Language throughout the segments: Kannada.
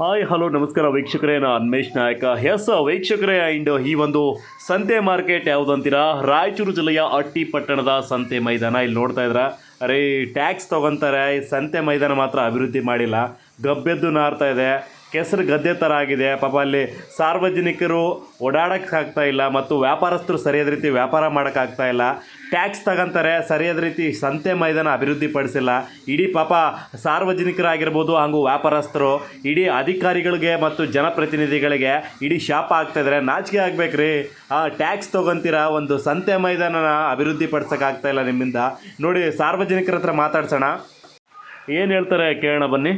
ಹಾಯ್, ಹಲೋ, ನಮಸ್ಕಾರ ವೀಕ್ಷಕರೇ. ನಾ ಅನ್ಮೇಶ್ ನಾಯಕ. ಎಸ್, ವೀಕ್ಷಕರೇ ಆ್ಯಂಡ್ ಈ ಒಂದು ಸಂತೆ ಮಾರ್ಕೆಟ್ ಯಾವುದು ಅಂತೀರಾ? ರಾಯಚೂರು ಜಿಲ್ಲೆಯ ಅಟ್ಟಿ ಪಟ್ಟಣದ ಸಂತೆ ಮೈದಾನ. ಇಲ್ಲಿ ನೋಡ್ತಾ ಇದ್ರ ಅರೇ, ಟ್ಯಾಕ್ಸ್ ತೊಗೊತಾರೆ. ಸಂತೆ ಮೈದಾನ ಮಾತ್ರ ಅಭಿವೃದ್ಧಿ ಮಾಡಿಲ್ಲ. ಗಬ್ಬೆದ್ದು ನಾರ್ತಾ ಇದೆ. ಕೆಸರು ಗದ್ದೆ ಥರ ಆಗಿದೆ. ಪಾಪ ಅಲ್ಲಿ ಸಾರ್ವಜನಿಕರು ಓಡಾಡಕ್ಕೆ ಆಗ್ತಾ ಇಲ್ಲ ಮತ್ತು ವ್ಯಾಪಾರಸ್ಥರು ಸರಿಯಾದ ರೀತಿ ವ್ಯಾಪಾರ ಮಾಡೋಕ್ಕಾಗ್ತಾ ಇಲ್ಲ. ಟ್ಯಾಕ್ಸ್ ತಗೊಂತಾರೆ, ಸರಿಯಾದ ರೀತಿ ಸಂತೆ ಮೈದಾನ ಅಭಿವೃದ್ಧಿ ಪಡಿಸಿಲ್ಲ ಇಡೀ ಪಾಪ ಸಾರ್ವಜನಿಕರಾಗಿರ್ಬೋದು, ಹಾಗೂ ವ್ಯಾಪಾರಸ್ಥರು, ಇಡೀ ಅಧಿಕಾರಿಗಳಿಗೆ ಮತ್ತು ಜನಪ್ರತಿನಿಧಿಗಳಿಗೆ ಇಡೀ ಶಾಪ ಆಗ್ತಾ ಇದ್ದಾರೆ ನಾಚಿಕೆ ಆಗ್ಬೇಕ್ರಿ. ಆ ಟ್ಯಾಕ್ಸ್ ತೊಗೊಂತೀರಾ? ಒಂದು ಸಂತೆ ಮೈದಾನನ ಅಭಿವೃದ್ಧಿ ಪಡಿಸೋಕ್ಕಾಗ್ತಾ ಇಲ್ಲ ನಿಮ್ಮಿಂದ. ನೋಡಿ, ಸಾರ್ವಜನಿಕರ ಹತ್ರ ಮಾತಾಡ್ಸೋಣ. ಏನು ಹೇಳ್ತಾರೆ ಕೇಳೋಣ ಬನ್ನಿ.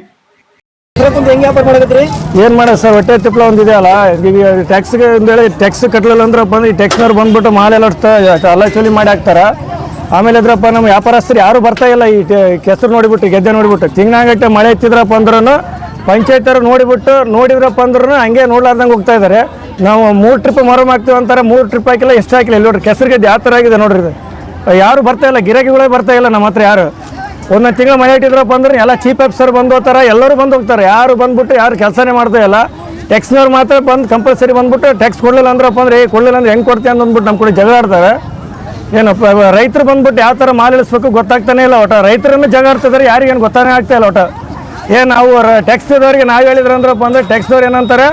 ಏನ್ ಮಾಡ ಸರ್, ಹೊಟ್ಟೆ ತಿಪ್ಪಲ ಒಂದಿದೆ ಅಲ್ಲ. ಟ್ಯಾಕ್ಸ್ಗೆ ಹೇಳಿ ಟ್ಯಾಕ್ಸ್ ಕಟ್ಟಲಿಲ್ಲ ಅಂದ್ರೆ ಬಂದು ಈ ಟ್ಯಾಕ್ಸ್ನವ್ರು ಬಂದ್ಬಿಟ್ಟು ಮಾಲೆಲ್ಲ ಅಲ್ಲ ಚೋಲಿ ಮಾಡಿ ಹಾಕ್ತಾರ. ಆಮೇಲೆ ಇದ್ರಪ್ಪ ನಮ್ಮ ವ್ಯಾಪಾರಸ್ಥರು ಯಾರು ಬರ್ತಾ ಇಲ್ಲ, ಈ ಕೆಸರು ನೋಡಿಬಿಟ್ಟು, ಗೆದ್ದೆ ನೋಡಿಬಿಟ್ಟು. ತಿಂಗ್ನಾಗಟ್ಟೆ ಮಳೆ ಇತ್ತಿದ್ರಪ್ಪ ಅಂದ್ರೂ ಪಂಚಾಯತರು ನೋಡಿಬಿಟ್ಟು, ನೋಡಿದ್ರಪ್ಪ ಅಂದ್ರೂ ಹಂಗೆ ನೋಡ್ಲಾರ್ದಂಗೆ ಹೋಗ್ತಾ ಇದ್ದಾರೆ ನಾವು ಮೂರು ಟ್ರಿಪ್ ಮರಮ್ ಹಾಕ್ತೀವಿ ಅಂತಾರೆ, ಮೂರು ಟ್ರಿಪ್ ಹಾಕಿಲ್ಲ, ಎಷ್ಟು ಹಾಕಿಲ್ಲ. ಇಲ್ಲಿ ನೋಡ್ರಿ, ಕೆಸರು ಗೆದ್ದೆ ಆ ಥರ ಆಗಿದೆ ನೋಡ್ರಿ ಯಾರು ಬರ್ತಾ ಇಲ್ಲ, ಗಿರಾಕಿಗಳೇ ಬರ್ತಾ ಇಲ್ಲ, ನಮ್ಮ ಹತ್ರ ಯಾರು. ಒಂದೊಂದು ತಿಂಗಳು ಮನೆ ಇಟ್ಟಿದ್ರಪ್ಪ ಅಂದ್ರೆ ಎಲ್ಲ ಚೀಫ್ ಆಫೀಸರ್ ಬಂದು ಹೋಗ್ತಾರೆ. ಎಲ್ಲರೂ ಬಂದು ಹೋಗ್ತಾರೆ. ಯಾರು ಬಂದ್ಬಿಟ್ಟು ಯಾರು ಕೆಲಸನೇ ಮಾಡ್ತಾ ಇಲ್ಲ. ಟ್ಯಾಕ್ಸ್ನವ್ರು ಮಾತ್ರ ಬಂದು ಕಂಪಲ್ಸರಿ ಬಂದ್ಬಿಟ್ಟು ಟ್ಯಾಕ್ಸ್ ಕೊಡಲಿಲ್ಲ ಅಂದ್ರಪ್ಪ ಅಂದ್ರೆ, ಏ, ಕೊಡಲಿಲ್ಲ ಅಂದ್ರೆ ಹೆಂಗೆ ಕೊಡ್ತೀಯ? ಅಂತ ಅಂದ್ಬಿಟ್ಟು ನಮ್ಮ ಕೂಡ ಜಗಳ ಆಡ್ತಾರೆ ಏನಪ್ಪ ರೈತರು ಬಂದ್ಬಿಟ್ಟು ಯಾವ ಥರ ಮಾಲ್ ಇಳಿಸ್ಬೇಕು ಗೊತ್ತಾಗ್ತಾನೆ ಇಲ್ಲ ಒಟ್ಟ. ರೈತರನ್ನು ಜಗಳ ಆಡ್ತಿದ್ದಾರೆ ಯಾರಿಗೇನು ಗೊತ್ತಾನೆ ಆಗ್ತಾ ಇಲ್ಲ ಒಟ್ಟ. ಏ, ನಾವು ಟ್ಯಾಕ್ಸ್ದವ್ರಿಗೆ ನಾವು ಹೇಳಿದ್ರು ಅಂದ್ರಪ್ಪ ಅಂದ್ರೆ ಟ್ಯಾಕ್ಸ್ದವ್ರು ಏನಂತಾರೆ?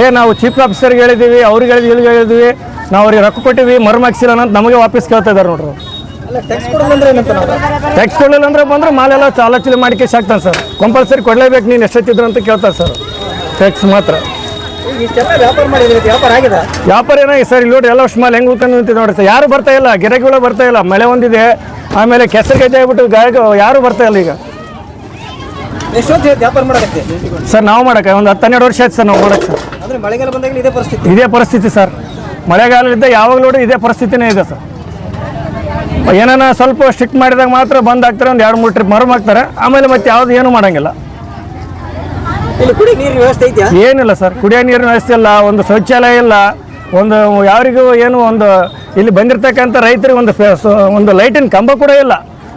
ಏ, ನಾವು ಚೀಫ್ ಆಫೀಸರ್ಗೆ ಹೇಳಿದ್ದೀವಿ ಅವ್ರಿಗೆ ಹೇಳಿದ್ವಿ ಇಲ್ಲಿಗೆ ಹೇಳಿದ್ವಿ. ನಾವು ಅವ್ರಿಗೆ ರೊಕ್ಕ ಕೊಟ್ಟಿವಿ ಮರ್ಮಾಕ್ಸಿಲ್ಲ ಅಂತ ನಮಗೆ ವಾಪಸ್ ಕೇಳ್ತಾ ಇದ್ದಾರೆ ನೋಡ್ರಿ ಟ್ಯಾಕ್ಸ್ ಕೊಡಲಿಲ್ಲ ಅಂದ್ರೆ ಬಂದ್ರೆ ಮಾಲೆಲ್ಲ ಚಾಲಚಲಿ ಮಾಡಿಕೆ ಸಾಕ್ತಾನೆ ಸರ್. ಕಂಪಲ್ಸರಿ ಕೊಡಲೇಬೇಕು ನೀನು ಎಷ್ಟೊತ್ತಿದ್ರು ಅಂತ ಕೇಳ್ತಾರೆ ಸರ್. ಟ್ಯಾಕ್ಸ್ ಮಾತ್ರ. ವ್ಯಾಪಾರ ಏನಾಗಿದೆ ಸರ್ ಇಲ್ಲಿ ನೋಡಿ ಎಲ್ಲ ವರ್ಷ ಮಾಲೆ ಹೆಂಗೆ ಉಳ್ಕೊಂಡು ನಿಂತಿದೆ ನೋಡಿ ಸರ್. ಯಾರು ಬರ್ತಾ ಇಲ್ಲ ಗಿರಾಕಿಗಳು ಬರ್ತಾ ಇಲ್ಲ ಮಳೆ ಒಂದಿದೆ ಆಮೇಲೆ ಕೆಸರು ಗೆಜ್ಜೆ ಆಗ್ಬಿಟ್ಟು ಗಾಯಕ ಯಾರು ಬರ್ತಾ ಇಲ್ಲ ಈಗ? ಸರ್ ನಾವು ಮಾಡೋಕೆ ಒಂದು ಹತ್ತು ಹನ್ನೆರಡು ವರ್ಷ ಆಯ್ತು ಸರ್ ನಾವು ಮಾಡೋಕೆ ಸರ್. ಅಂದ್ರೆ ಮಳೆಗಾಲ ಬಂದಾಗ ಇದೇ ಪರಿಸ್ಥಿತಿ? ಇದೇ ಪರಿಸ್ಥಿತಿ ಸರ್. ಮಳೆಗಾಲದಿಂದ ಯಾವಾಗ ನೋಡಿ ಇದೇ ಪರಿಸ್ಥಿತಿನೇ ಇದೆ ಸರ್. ಏನಾನ ಸ್ವಲ್ಪ ಸ್ಟ್ರಿಕ್ಟ್ ಮಾಡಿದಾಗ ಮಾತ್ರ ಬಂದ್ ಆಗ್ತಾರೆ ಒಂದು ಎರಡು ಮೂರು ಟ್ರಿಪ್ ಮರಮ್ ಹಾಕ್ತಾರೆ. ಆಮೇಲೆ ಮತ್ತೆ ಯಾವ್ದು ಏನು ಮಾಡಂಗಿಲ್ಲ. ಇಲ್ಲಿ ಕುಡಿ ನೀರಿನ ವ್ಯವಸ್ಥೆ ಇದೆಯಾ? ಏನಿಲ್ಲ ಸರ್ ಕುಡಿಯೋ ನೀರಿನ ವ್ಯವಸ್ಥೆ ಇಲ್ಲ ಒಂದು ಶೌಚಾಲಯ ಇಲ್ಲ ಒಂದು ಯಾರಿಗೂ ಏನು ಒಂದು ಇಲ್ಲಿ ಬಂದಿರ್ತಕ್ಕಂಥ ರೈತರಿಗೆ ಒಂದು ಫೆ- ಸ- ಒಂದು ಲೈಟಿನ ಕಂಬ ಕೂಡ ಇಲ್ಲ.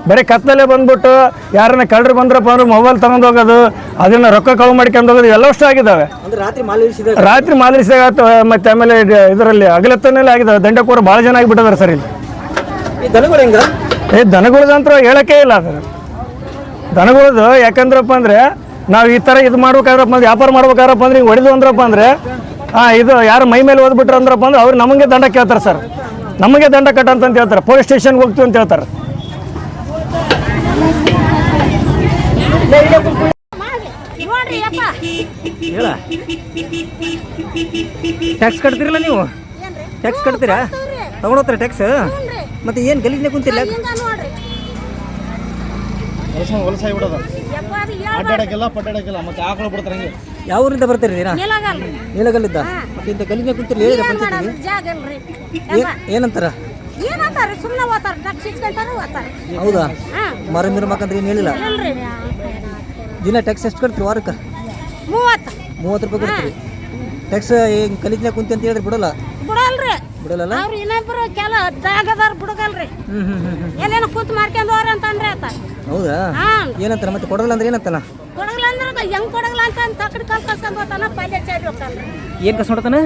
ಬರೀ ಕತ್ತಲೆ ಬಂದ್ಬಿಟ್ಟು ಯಾರನ್ನ ಕಳ್ಳರು ಬಂದ್ರಪ್ಪ ಅಂದ್ರೆ ಮೊಬೈಲ್ ತಗೊಂಡು ಹೋಗೋದು ಅದನ್ನ ರೊಕ್ಕ ಕಳು ಮಾಡ್ಕೊಂಡು ಹೋಗೋದು ಎಲ್ಲವಷ್ಟು ಆಗಿದ್ದಾವೆ. ಅಂದ್ರೆ ರಾತ್ರಿ ಮಾಲಿಸಿದಾಗ ರಾತ್ರಿ ಮತ್ತೆ ಆಮೇಲೆ ಇದರಲ್ಲಿ ಅಗಲತ್ತನೆಲ್ಲ ಆಗಿದ್ದಾವೆ ದಂಡಕೋರ ಭಾಳ ಜನ ಆಗಿಬಿಟ್ಟಿದ್ದಾರೆ ಸರ್ ಇಲ್ಲಿ. ದನಗಳು ಹೆಂಗ? ಏ ದನಗಳದಂತ್ರ ಹೇಳೋಕ್ಕೆ ಇಲ್ಲ ಅದು ದನಗಳದು ಯಾಕಂದ್ರಪ್ಪ ಅಂದರೆ ನಾವು ಈ ಥರ ಇದು ಮಾಡ್ಬೇಕಾದ್ರಪ್ಪ ಅಂದ್ರೆ ವ್ಯಾಪಾರ ಮಾಡ್ಬೇಕಾದ್ರಪ್ಪ ಅಂದ್ರೆ ಹಿಂಗೆ ಹೊಡೆದು ಅಂದ್ರಪ್ಪ ಅಂದರೆ ಹಾಂ ಇದು ಯಾರು ಮೈ ಮೇಲೆ ಓದ್ಬಿಟ್ರು ಅಂದ್ರಪ್ಪ ಅಂದ್ರೆ ಅವ್ರು ನಮಗೆ ದಂಡ ಕೇಳ್ತಾರೆ ಸರ್. ನಮಗೆ ದಂಡ ಕಟ್ಟ ಅಂತ ಹೇಳ್ತಾರೆ. ಪೊಲೀಸ್ ಸ್ಟೇಷನ್ಗೆ ಹೋಗ್ತೀವಿ ಅಂತ ಹೇಳ್ತಾರೆ. ನೋಡ್ರಿ ಅಪ್ಪ ಹೇಳ. ಟ್ಯಾಕ್ಸ್ ಕಟ್ತೀರಲ್ಲ ನೀವು? ಟ್ಯಾಕ್ಸ್ ಕಟ್ತೀರಾ? ತಗೊಂಡೋಗ್ತಾರೆ ಟ್ಯಾಕ್ಸ್ ಮತ್ತೆ ಏನು ಗಲೀಜ್ನೆ ಕುಂತಿಲ್ಲ? ಹಿಂಗ ನೋಡ್ರಿ. ಬಿಡೋದು. ಅಡ್ಡಾಡಕ್ಕೆಲ್ಲ ಪಡ್ಡಾಡಕ್ಕೆಲ್ಲ ಮತ್ತೆ ಆಕಳು ಬಿಡ್ತಾರೆ ಹಂಗೆ. ಯಾವ ಊರಿಂದ ಬರ್ತೀರಿ ನೀರಾ ನೀಲಗಲ್ಲಿದ್ದ ಮತ್ತೆ ಇಂಥ ಗಲೀಜ್ನೆ ಕುಂತಿಲ್ಲ ಹೇಳಿದ್ರೆ ಏನ್- ಏನಂತಾರ? ಹೌದಾ? ಮರ ಮೀರ ಮಕ್ಕಂದ್ರೆ ಏನು ಹೇಳಿಲ್ಲ? ದಿನ ಟ್ಯಾಕ್ಸ್ ಎಷ್ಟು ಕಟ್ತೀರಿ ವಾರಕ್ಕೆ? ಮೂವತ್ತು. ಮೂವತ್ತು ರೂಪಾಯಿ ಕೊಡ್ತೀವಿ ಟ್ಯಾಕ್ಸ್ ಏನು ಗಲೀಜ್ನೆ ಕುಂತಿ ಅಂತ ಹೇಳಿದ್ರೆ ಬಿಡಲ್ಲ? ಬಿಡಲ್ಲ ಅವ್ರು ಇನ್ನೊಬ್ರು ಕೆಲ ಜಾಗದವ್ರು ಬಿಡಗಲ್ರಿ. ಹ್ಞೂ ಹ್ಞೂ ಹ್ಞೂ ಎಲ್ಲೇನ ಕೂತ್ ಮಾಡ್ಕೊಂಡು ಅಂತಂದ್ರೆ ಆತ. ಹೌದಾ? ಹಾ. ಏನಂತಾರ ಮತ್ತೆ ಕೊಡಲ್ಲ ಅಂದ್ರೆ ಏನಂತಾನ? ಕೊಡಗಲ್ಲ ಅಂದ್ರೆ ಅದು ಹೆಂಗ್ ಕೊಡಗಲ್ಲ ಅಂತ ತಕ್ಕಡಿ ಕಲ್ ಕಸ್ಕೊಂಡ್ ಹೋತಾನ ಪಲ್ಯ ಚಾರಿ ಹೋಗ್ತಾನ್ರಿ. ಏನು ಕಸ್ ನೋಡ್ತಾನೆ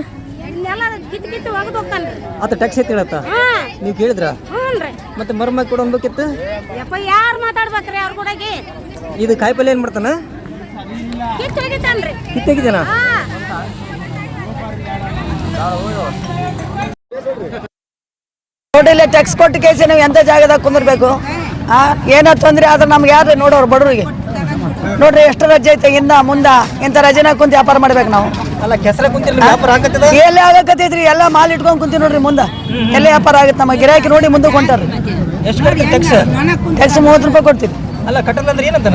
ಇನ್ನೆಲ್ಲ ಕಿತ್ ಕಿತ್ತು ಒಗದು ಹೋಗ್ತಾನ್ರಿ. ಆತ ಟ್ಯಾಕ್ಸಿ ಹೇಳತ್ತ? ಹಾ. ನೀವು ಕೇಳಿದ್ರ? ಹ್ಞೂನ್ರಿ ಮತ್ತೆ ಮರ್ಮ ಕೊಡೋನ್ಬೇಕಿತ್ತು ಯಪ್ಪ ಯಾರು ಮಾತಾಡ್ಬೇಕ್ರಿ ಅವ್ರ ಕೂಡಗಿ? ಇದು ಕಾಯಿಪಲ್ಲೆ ಏನು ಮಾಡ್ತಾನ? ಕಿತ್ತು ಹೋಗಿತಾನ್ರಿ ಕಿತ್ತಾಗಿದ್ದಾನ ಹಾ. ನೋಡಿಲ್ಲ ಟ್ಯಾಕ್ಸ್ ಕೊಟ್ಟು ಕೇಸಿ ನಾವು ಎಂಥ ಜಾಗದಾಗ ಕುಂದಿರ್ಬೇಕು? ಆ? ಏನೋ ತೊಂದರೆ ಆದ್ರೆ ನಮ್ಗೆ ಯಾರು ನೋಡೋರು ಬಡವರಿಗೆ? ನೋಡ್ರಿ ಎಷ್ಟು ರಜೆ ಐತೆ ಹಿಂದ ಮುಂದ ಇಂಥ ರಜೆನ ಕುಂತ ವ್ಯಾಪಾರ ಮಾಡ್ಬೇಕು ನಾವು. ಅಲ್ಲ ಆಗತ್ತೈತ್ರಿ ಎಲ್ಲಿ ಆಗಕತ್ತೈತ್ರಿ ಎಲ್ಲ ಮಾಲ್ ಇಟ್ಕೊಂಡ್ ಕುಂತೀವಿ ನೋಡ್ರಿ ಮುಂದೆ. ಎಲ್ಲ ವ್ಯಾಪಾರ ಆಗುತ್ತೆ ನಮ್ಮ ಗಿರಾಕಿ ನೋಡಿ ಮುಂದೆ ಕೊಂಟಾರ್ರಿ ಟ್ಯಾಕ್ಸ್ ಮೂವತ್ತು ರೂಪಾಯಿ ಕೊಡ್ತೀವಿ. ಅಲ್ಲ ಕಟ್ಟಲ್ಲ ಅಂದ್ರೆ ಏನಂತ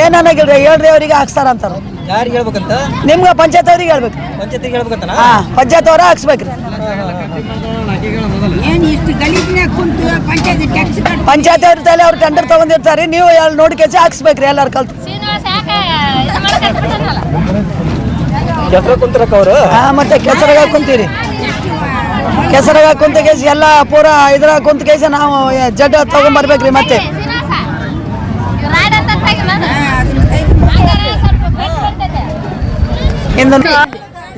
ಏನ್ ಅನ್ನಗಿಲ್ರಿ ಹೇಳ್ರಿ ಅವ್ರಿಗೆ ಹಾಕ್ಸ್ತಾರ ಅಂತಾರ. ಯಾರಿಗೆ ಹೇಳ್ಬೇಕಂತ? ನಿಮ್ಗೆ ಪಂಚಾಯತ್ ಅವ್ರಿಗೆ ಹೇಳ್ಬೇಕು. ಪಂಚಾಯತಿಗೆ ಹೇಳ್ಬೇಕಂತ ಹಾ ಪಂಚಾಯತ್ ಅವ್ರ ಹಾಕ್ಸ್ಬೇಕ್ರಿ ಪಂಚಾಯತ್ ಅವ್ರ ತಲೆ ಅವ್ರು ಟೆಂಡರ್ ತಗೊಂಡಿರ್ತಾರೆ ನೀವು ಎಲ್ಲಿ ನೋಡಿ ಕೆಚ ಹಾಕ್ಸ್ಬೇಕ್ರಿ ಎಲ್ಲಾರು ಕಲ್ತು. ಕೆಸರ ಕುಂತಿರಕ್ಕ ಅವರು? ಹಾ ಮತ್ತೆ ಕೆಸರಾಗ ಕುಂತೀರಿ. ಕೆಸರಾಗ ಕುಂತ ಕೇಸಿ ಎಲ್ಲ ಪೂರ ಇದ್ರಾಗ ಕುಂತ ಕೇಸಿ ನಾವು ಜಡ್ ತಗೊಂಡ್ಬರ್ಬೇಕ್ರಿ ಮತ್ತೆ.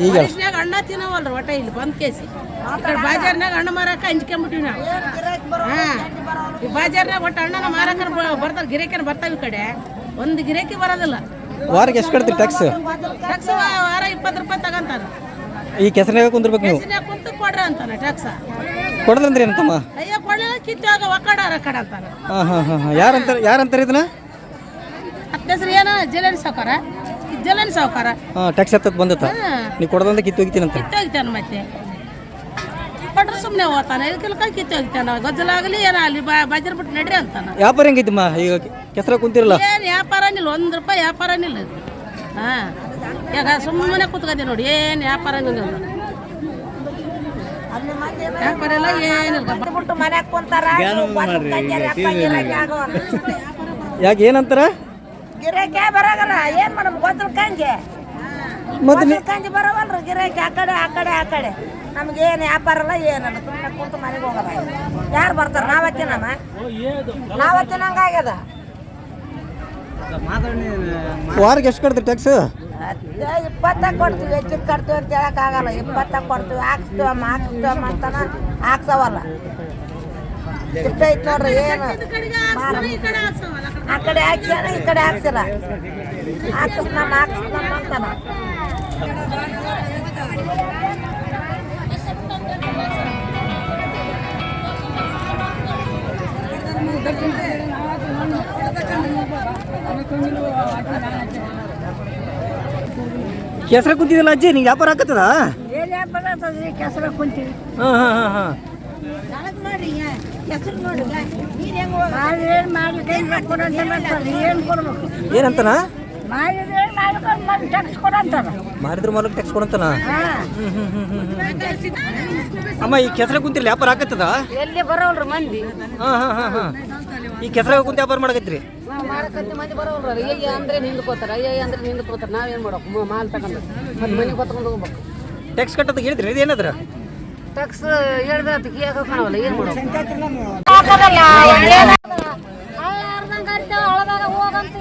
ಈಗ ಅಣ್ಣ ತಿನ್ನವಲ್ರಿ ಒಟ್ಟ ಇಲ್ಲಿ ಬಂದ್ ಕೇಸಿ. ಆ ಕಡೆ ಬಾಜಾರ್ನಾಗ ಅಣ್ಣ ಮಾರಕ ಹಂಚ್ಕೊಂಡ್ಬಿಟ್ಟಿವಿ ನಾವು. ಹಾ. ಈ ಬಾಜಾರ್ನಾಗ ಒಟ್ಟ ಅಣ್ಣನ ಮಾರಕರ ಬರ್ತಾರ ಗಿರಾಕಿನ ಬರ್ತಾವ ಈ ಕಡೆ. ಒಂದು ಗಿರೇಕಿ ಬರೋದಿಲ್ಲ. ವಾರಕ್ಕೆ ಎಷ್ಟು ಕಟ್ತೀರಿ ಟ್ಯಾಕ್ಸ್ ಟ್ಯಾಕ್ಸ್ ವಾರ ಇಪ್ಪತ್ತು ರೂಪಾಯಿ ತಗೊಂತಾರ. ಈ ಕೆಸರಿನಾಗ ಕುಂದಿರ್ಬೇಕು ನೀವು? ಕುಂತು ಕೊಡ್ರಿ ಅಂತಾನ ಟ್ಯಾಕ್ಸ್ ಕೊಡದ್ರಂದ್ರಿ ಏನಂತಮ್ಮ? ಅಯ್ಯೋ ಕೊಡಲಿಲ್ಲ ಕಿತ್ತಾಗ ಒಕ್ಕಡಾರ ಕಡೆ ಅಂತಾರ ಹಾಂ ಹಾಂ ಹಾಂ ಯಾರಂತಾರೆ ಯಾರಂತಾರೆ ಇದನ್ನ? ಹತ್ತು ಹೆಸರು ಏನ ಜಲನಿ ಸಾವುಕಾರ? ಜಲನಿ ಸಾವುಕಾರ. ಹಾಂ ಟ್ಯಾಕ್ಸ್ ಹತ್ತಕ್ಕೆ ಬಂದತ್ತ ನೀವು ಕೊಡದಂತ ಕಿತ್ತು ಹೋಗ್ತೀನಂತ ಕಿತ್ತೋಗ್ತಾನ ಮತ್ತೆ. ಕೊಟ್ರೆ ಸುಮ್ಮನೆ ಹೋಗ್ತಾನೆ ಇದಕ್ಕೆಲ್ಲ ಕಿತ್ತು ಹೋಗ್ತಾನ ಗಜ್ಜಲಾಗಲಿ ಏನಾಗಲಿ ಬಾ ಬಾಜಾರ್ ಬಿಟ್ಟು ನಡ್ರಿ ಅಂತಾನ. ವ್ಯಾಪಾರ ಹೆಂಗೈತಮ್ಮ ಈಗ ಕೆಸರ ಕುಂತಿರಲ್ಲ? ಏನು ವ್ಯಾಪಾರನಿಲ್ಲ ಒಂದು ರೂಪಾಯಿ ವ್ಯಾಪಾರ ಇಲ್ಲ ಹಾಂ. ಈಗ ಸುಮ್ಮನೆ ಕೂತ್ಕೊಂಡಿ ನೋಡಿ ಏನು ವ್ಯಾಪಾರನಿಲ್ಲ ಇದು. ವ್ಯಾಪಾರ ಎಲ್ಲ ಏನಿಲ್ಲ ಕುಂತಾರ ಯಾಕೆ ಏನಂತಾರ? ಗಿರಾಕಿ ಬರಾಗಲ್ಲ? ಏನ್ ಮಾಡಮ್ ಗೊತ್ತಿಲ್ಲ ಕಂಜೆ ಮೊದಲು ಕಂಜಿ ಬರವಲ್ರಿ ಗಿರಾಕಿ ಆ ಕಡೆ ಆ ಕಡೆ ಆ ಕಡೆ. ನಮ್ಗೆ ಏನು ವ್ಯಾಪಾರ ಇಲ್ಲ ಏನಲ್ಲ ಸುಮ್ಮನೆ ಕುಂತು ಮನೆಗೆ ಹೋಗಲ್ಲ ಯಾರು ಬರ್ತಾರ? ನಾವು ಹಚ್ಚಿನಮ್ಮ ನಾವು ಹಚ್ಚಿನಂಗ ಆಗ್ಯದ? ವಾರಕ್ಕೆ ಎಷ್ಟು ಕೊಡ್ತೀವಿ ಟ್ಯಾಕ್ಸ್ ಇಪ್ಪತ್ತ ಕೊಡ್ತೀವಿ ಹೆಚ್ಚಿಗೆ ಕಟ್ತೀವಿ ಅಂತ ಹೇಳಕ್ಕಾಗಲ್ಲ ಇಪ್ಪತ್ತ ಕೊಡ್ತೀವಿ ಹಾಕ್ಸ್ತೀವಮ್ಮ ಹಾಕ್ಸ್ತೀವಮ್ಮ ಅಂತಾನ ಹಾಕ್ಸವಲ್ಲ. ಇಷ್ಟ ಐತ್ ನೋಡ್ರಿ ಏನು. ಆ ಕಡೆ ಹಾಕ್ಸ್ಯಾನ ಈ ಕಡೆ ಹಾಕ್ಸಿಲ್ಲ? ಹಾಕಿಸ್ನಮ್ಮ ಹಾಕಿಸ್ನಮ್ಮ ಅಂತಾನ. ಕೆಸರ ಕುಂತಿದಿಲ್ಲ ಅಜ್ಜಿ? ನಿಂಗೆ ವ್ಯಾಪಾರ ಆಕತ್ತದ ಕೆಸರ ಕುಂತೀವಿ. ಹಾಂ ಹಾಂ ಹಾಂ ಹಾಂ. ಏನಂತನ? ಮಾಡಿದ್ರೆ ಮಾಲಕ್ ಟ್ಯಾಕ್ಸ್ ಕೊಡಂತನ. ಅಮ್ಮ ಈ ಕೆಸರ ಕುಂತಿರಲ್ಲ ವ್ಯಾಪಾರ ಆಗತ್ತದ? ಎಲ್ಲಿ ಬರೋಲ್ರಿ ಮಂದಿ? ಹಾಂ ಹಾಂ ಹಾಂ ಹಾಂ. ಈ ಕೆಸರ ಕುಂತ ವ್ಯಾಪಾರ ಮಾಡಕತ್ರಿ ಮಾರಕತ್ತಿ ಮಂದಿ ಬರೋಲ್ರ ಈಗ ಅಂದ್ರೆ ನಿಂದ್ಕೋತಾರ ಅಯ್ಯ ಅಂದ್ರೆ ನಿಂದ್ಕೋತಾರ. ನಾವೇನ್ ಮಾಡೋಕು? ಮಾಲ್ ತಗೊಂಡು ಮನೆಗೆ ಹೋಗಬೇಕು ಹೋಗ್ಬೇಕು. ಟ್ಯಾಕ್ಸ್ ಕಟ್ಟದ ಹೇಳಿದ್ರಿ ಇದು ಏನದ್ರ ಟ್ಯಾಕ್ಸ್ ಕಾಣವಲ್ಲ ಏನ್ ಮಾಡೋದು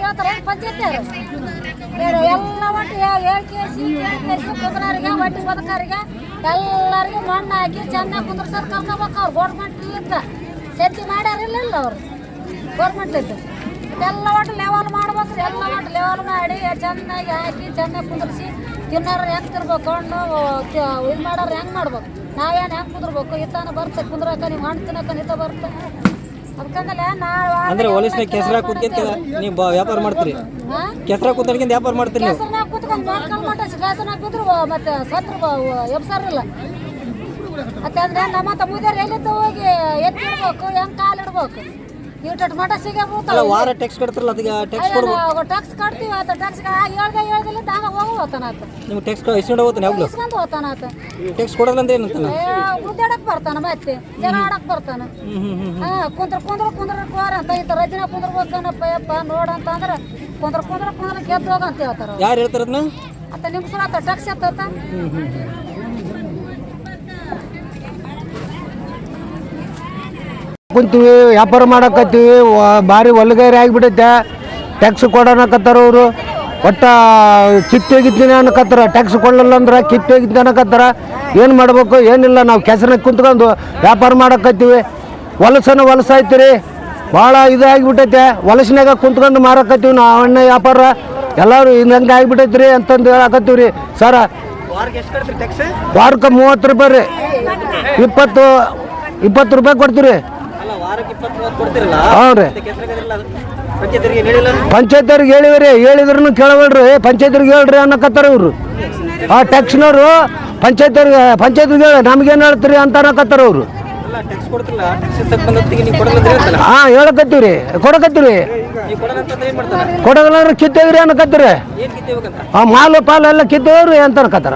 ಹೇಳ್ತಾರೆ ಪಂಚಾಯತ್ ಎಲ್ಲ ಒಟ್ಟು ಬದುಕರಿಗೆ ಎಲ್ಲರಿಗೂ ಮಣ್ಣು ಹಾಕಿ ಚೆನ್ನಾಗಿ ಕುಂದ್ರಸೋದು ಕರ್ಕೋಬೇಕು ಅವ್ರು ಗೌರ್ಮೆಂಟ್ ಇದ್ದ ಸೆತ್ತಿ ಮಾಡ್ಯಾರಿಲ್ಲ ಅವ್ರು ಗೌರ್ಮೆಂಟ್ ಇದ್ದು ಎಲ್ಲ ಒಟ್ಟು ಲೆವೆಲ್ ಮಾಡ್ಬೇಕು ಎಲ್ಲ ಒಟ್ಟು ಲೆವೆಲ್ ಮಾಡಿ ಚೆನ್ನಾಗಿ ಹಾಕಿ ಚೆನ್ನಾಗಿ ಕುಂದ್ರಿಸಿ ತಿನ್ನೋರು ಹೆಂಗೆ ತಿರ್ಬೇಕು ಹಣ್ಣು ಇದು ಮಾಡೋರು ಹೆಂಗೆ ಮಾಡ್ಬೇಕು ನಾವೇನು ಹೆಂಗೆ ಕುಂದ್ರಬೇಕು? ಇತ್ತಾನ ಬರ್ತೆ ಕುಂದ್ರಕ ನೀವು ಹಣ್ಣು ತಿನ್ನಕ ನಿತ್ತ ಬರ್ತೆ. ಅದಕ್ಕಂದಲೇ ನಾವು ಅಂದ್ರೆ ಹೊಲಸ್ನಾಗ ಕೆಸರ ಕುಂತ್ಕೊಂತ ನೀವು ವ್ಯಾಪಾರ ಮಾಡ್ತೀರಿ. ಕೆಸರ ಕೂತ್ಕೊಂಡ್ ವ್ಯಾಪಾರ ಮಾಡ್ತೀರಿ ನೀವು. ಕೆಸರನಾಗ ಕೂತ್ಕೊಂಡು ಮೊಳಕಾಲ್ ಮಟ್ಟ ಕೆಸರನಾಗ ಮತ್ತೆ ಸತ್ರ ಎಬ್ಸಾರಿಲ್ಲ. ಮತ್ತೆ ಅಂದ್ರೆ ನಮ್ಮ ಮುದಿಯರು ಎಲ್ಲಿದ್ದ ಹೋಗಿ ಎತ್ತಿಡ್ಬೇಕು? ಹೆಂಗ್ ಕಾಲ್ ಇಡ್ಬೇಕು? ಇಟ್ಟು ಮಠ ಸಿಗೇ ಅಲ್ಲ ವಾರ ಟ್ಯಾಕ್ಸ್ ಕಟ್ತಿರಲ್ಲ ಅದಕ್ಕೆ ಟ್ಯಾಕ್ಸ್ ಕೊಡ್ಬೇಕು ಟ್ಯಾಕ್ಸ್ ಕಟ್ತೀವಿ ಆತ ಟ್ಯಾಕ್ಸ್ ಹೇಳ್ದೆ ಹೇಳ್ದಿಲ್ಲ ಹಂಗ ಹೋಗು ಹೋತಾನಾತ ನೀವು ಟ್ಯಾಕ್ಸ್ ಇಸ್ಕೊಂಡು ಹೋಗ್ತಾನೆ ಯಾವಾಗಲೂ? ಇಸ್ಕೊಂಡು ಹೋತಾನಾತ ಟ್ಯಾಕ್ಸ್ ಕೊಡಲ್ಲ ಅಂದ್ರೆ ಏನಂತಾನ ಮುದ್ದಾಡಕ್ ಬರ್ತಾನ ಮತ್ತೆ ಜನ ಆಡಕ್ ಬರ್ತಾನ. ಹಾ ಕುಂದ್ರ ಕುಂದ್ರ ಕುಂದ್ರ ಕೋರ ಅಂತ ಇಂತ ರಜನ ಕುಂದ್ರಬೇಕನಪ್ಪ ಯಪ್ಪ ನೋಡಂತ ಅಂದ್ರೆ ಕುಂದ್ರ ಕುಂದ್ರ ಕುಂದ್ರ ಗೆದ್ದು ಹೋಗ ಅಂತ ಹೇಳ್ತಾರ. ಯಾರು ಹೇಳ್ತಾರ ಅದನ್ನ ಅತ್ತ ನಿಮ್ ಸುಳ ಟ್ಯಾಕ್ಸ್ ಎತ್ತತ್ತ ಕುಂತೀವಿ, ವ್ಯಾಪಾರ ಮಾಡಕತ್ತೀವಿ ಭಾರಿ ಹೊಲಗೈರಿ ಆಗಿಬಿಟ್ಟೈತೆ ಟ್ಯಾಕ್ಸ್ ಕೊಡೋಣಕತ್ತಾರ ಅವರು. ಒಟ್ಟ ಕಿತ್ತೋಗಿದ್ದೀನಿ ಅನ್ನಕತ್ತಾರ ಟ್ಯಾಕ್ಸ್ ಕೊಡಲಿಲ್ಲ ಅಂದ್ರೆ ಕಿತ್ತೋಗಿದ್ದೀನಿ ಅನ್ನಕತ್ತಾರ ಏನು ಮಾಡ್ಬೇಕು, ಏನಿಲ್ಲ, ನಾವು ಕೆಸರನ್ನ ಕುಂತ್ಕೊಂಡು ವ್ಯಾಪಾರ ಮಾಡಕತ್ತೀವಿ. ಹೊಲಸನ ಹೊಲಸಾಯ್ತು ಐತಿರಿ. ಭಾಳ ಇದು ಆಗಿಬಿಟ್ಟೈತೆ ಹೊಲಸಿನಾಗ ಕುಂತ್ಕೊಂಡು ಮಾರಕತ್ತೀವಿ ನಾವು, ಅಣ್ಣ ವ್ಯಾಪಾರ. ಎಲ್ಲರೂ ಹಿಂಗೆ ಆಗಿಬಿಟ್ಟೈತೆ ರೀ ಅಂತಂದು ಹೇಳಕತ್ತೀವಿ ರೀ ಸರ, ವಾರಕ್ಕೆ ಮೂವತ್ತು ರೂಪಾಯಿ ರೀ. ಇಪ್ಪತ್ತು ಇಪ್ಪತ್ತು ರೂಪಾಯಿ ಕೊಡ್ತೀವಿ ರೀ ಹ್ಞೂ ರೀ ಪಂಚಾಯತ್ರಿಗೆ ಹೇಳಿವ್ರಿ ಹೇಳಿದ್ರು ಕೇಳಬೇಡ್ರಿ. ಪಂಚಾಯತ್ರಿಗೆ ಹೇಳ್ರಿ ಅನ್ನಕತ್ತಾರ ಇವ್ರು. ಆ ಟ್ಯಾಕ್ಸ್ನವರು ಪಂಚಾಯತ್ರಿಗೆ ಪಂಚಾಯತ್ರಿಗೆ ಹೇಳಿ ನಮ್ಗೇನು ಹೇಳ್ತೀರಿ ಅಂತ ಅನ್ನಕತ್ತಾರ ಅವರು. ಹಾಂ ಹೇಳಕತ್ತೀವ್ರಿ. ಕೊಡಕತ್ತೀವ್ರಿ. ಕೊಡಗಲ್ಲ ಕಿತ್ತೇವ್ರಿ ಅನ್ನಕತ್ತೀರಿ ಆ ಮಾಲು ಪಾಲು ಎಲ್ಲ ಕಿತ್ತೇವ್ರಿ ಅಂತ ಅನ್ಕತ್ತಾರ